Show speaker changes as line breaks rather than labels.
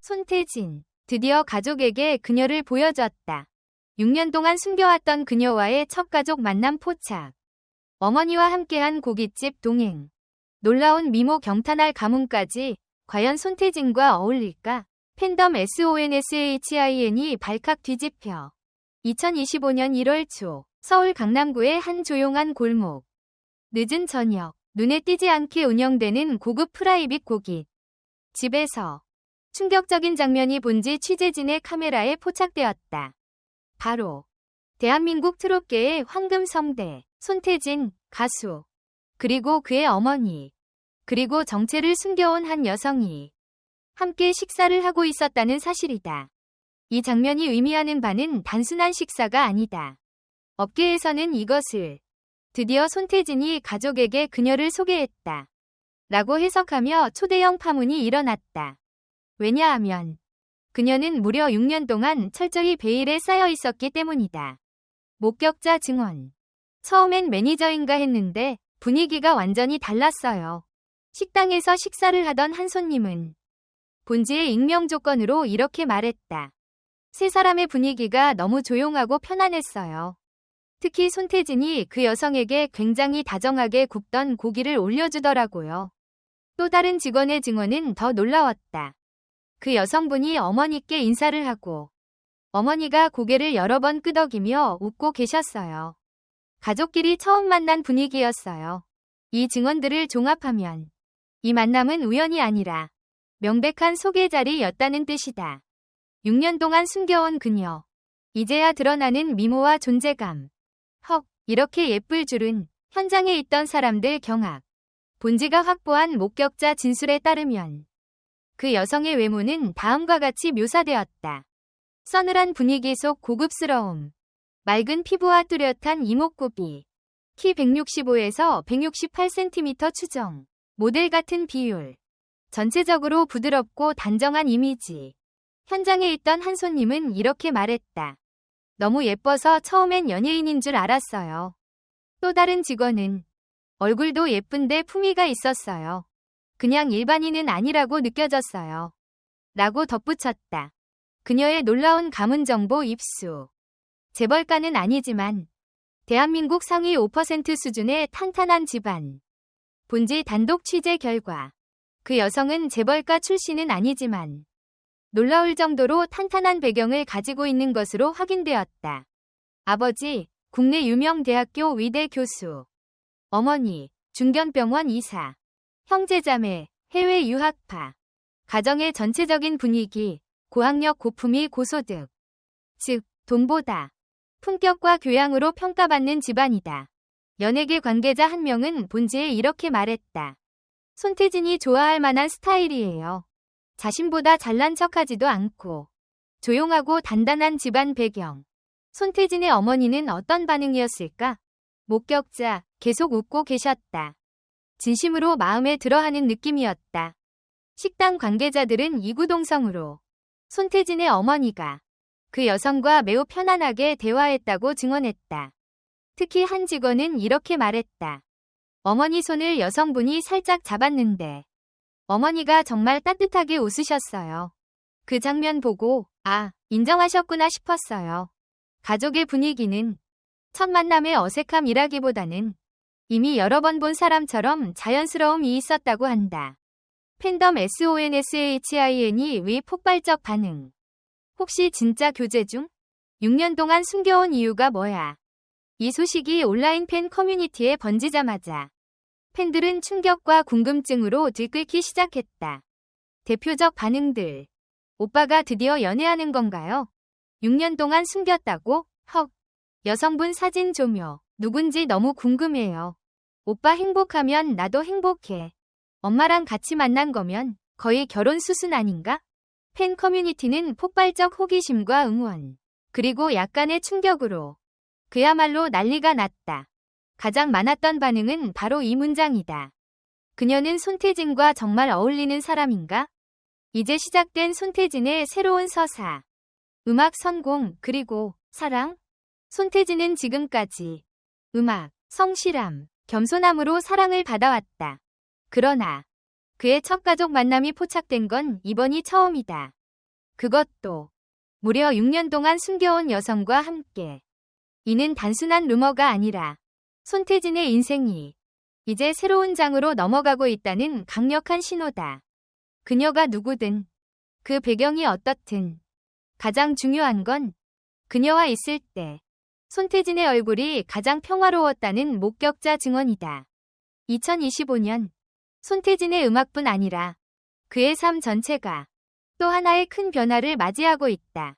손태진, 드디어 가족에게 그녀를 보여줬다. 6년 동안 숨겨왔던 그녀와의 첫 가족 만남 포착. 어머니와 함께한 고깃집 동행. 놀라운 미모 경탄할 가문까지 과연 손태진과 어울릴까? 팬덤 SONSHIN이 발칵 뒤집혀. 2025년 1월 초 서울 강남구의 한 조용한 골목. 늦은 저녁 눈에 띄지 않게 운영되는 고급 프라이빗 고깃. 집에서 충격적인 장면이 본지 취재진의 카메라에 포착되었다. 바로 대한민국 트롯계의 황금성대 손태진 가수 그리고 그의 어머니 그리고 정체를 숨겨온 한 여성이 함께 식사를 하고 있었다는 사실이다. 이 장면이 의미하는 바는 단순한 식사가 아니다. 업계에서는 이것을 드디어 손태진이 가족에게 그녀를 소개했다. 라고 해석하며 초대형 파문이 일어났다. 왜냐하면 그녀는 무려 6년 동안 철저히 베일에 쌓여 있었기 때문이다. 목격자 증언. 처음엔 매니저인가 했는데 분위기가 완전히 달랐어요. 식당에서 식사를 하던 한 손님은 본지의 익명 조건으로 이렇게 말했다. 세 사람의 분위기가 너무 조용하고 편안했어요. 특히 손태진이 그 여성에게 굉장히 다정하게 굽던 고기를 올려주더라고요. 또 다른 직원의 증언은 더 놀라웠다. 그 여성분이 어머니께 인사를 하고 어머니가 고개를 여러 번 끄덕이며 웃고 계셨어요. 가족끼리 처음 만난 분위기였어요. 이 증언들을 종합하면 이 만남은 우연이 아니라 명백한 소개 자리였다는 뜻이다. 6년 동안 숨겨온 그녀. 이제야 드러나는 미모와 존재감. 헉, 이렇게 예쁠 줄은 현장에 있던 사람들 경악. 본지가 확보한 목격자 진술에 따르면 그 여성의 외모는 다음과 같이 묘사되었다. 서늘한 분위기 속 고급스러움. 맑은 피부와 뚜렷한 이목구비. 키 165에서 168cm 추정. 모델 같은 비율. 전체적으로 부드럽고 단정한 이미지. 현장에 있던 한 손님은 이렇게 말했다. 너무 예뻐서 처음엔 연예인인 줄 알았어요. 또 다른 직원은 얼굴도 예쁜데 품위가 있었어요. 그냥 일반인은 아니라고 느껴졌어요. 라고 덧붙였다. 그녀의 놀라운 가문 정보 입수. 재벌가는 아니지만 대한민국 상위 5% 수준의 탄탄한 집안. 본지 단독 취재 결과 그 여성은 재벌가 출신은 아니지만 놀라울 정도로 탄탄한 배경을 가지고 있는 것으로 확인되었다. 아버지, 국내 유명 대학교 위대 교수. 어머니, 중견병원 의사. 형제자매, 해외 유학파. 가정의 전체적인 분위기, 고학력 고품위 고소득. 즉, 돈보다 품격과 교양으로 평가받는 집안이다. 연예계 관계자 한 명은 본지에 이렇게 말했다. 손태진이 좋아할 만한 스타일이에요. 자신보다 잘난 척하지도 않고 조용하고 단단한 집안 배경. 손태진의 어머니는 어떤 반응이었을까? 목격자 계속 웃고 계셨다. 진심으로 마음에 들어하는 느낌이었다. 식당 관계자들은 이구동성으로 손태진의 어머니가 그 여성과 매우 편안하게 대화했다고 증언했다. 특히 한 직원은 이렇게 말했다. 어머니 손을 여성분이 살짝 잡았는데 어머니가 정말 따뜻하게 웃으셨어요. 그 장면 보고 아, 인정하셨구나 싶었어요. 가족의 분위기는 첫 만남의 어색함이라기보다는 이미 여러 번 본 사람처럼 자연스러움이 있었다고 한다. 팬덤 SONSHIN이 위 폭발적 반응. 혹시 진짜 교제 중? 6년 동안 숨겨온 이유가 뭐야? 이 소식이 온라인 팬 커뮤니티에 번지자마자 팬들은 충격과 궁금증으로 들끓기 시작했다. 대표적 반응들. 오빠가 드디어 연애하는 건가요? 6년 동안 숨겼다고? 헉. 여성분 사진 조묘. 누군지 너무 궁금해요. 오빠 행복하면 나도 행복해. 엄마랑 같이 만난 거면 거의 결혼 수순 아닌가? 팬 커뮤니티는 폭발적 호기심과 응원, 그리고 약간의 충격으로 그야말로 난리가 났다. 가장 많았던 반응은 바로 이 문장이다. 그녀는 손태진과 정말 어울리는 사람인가? 이제 시작된 손태진의 새로운 서사. 음악 성공, 그리고 사랑? 손태진은 지금까지 음악, 성실함, 겸손함으로 사랑을 받아왔다. 그러나 그의 첫 가족 만남이 포착된 건 이번이 처음이다. 그것도 무려 6년 동안 숨겨온 여성과 함께. 이는 단순한 루머가 아니라 손태진의 인생이 이제 새로운 장으로 넘어가고 있다는 강력한 신호다. 그녀가 누구든 그 배경이 어떻든 가장 중요한 건 그녀와 있을 때 손태진의 얼굴이 가장 평화로웠다는 목격자 증언이다. 2025년 손태진의 음악뿐 아니라 그의 삶 전체가 또 하나의 큰 변화를 맞이하고 있다.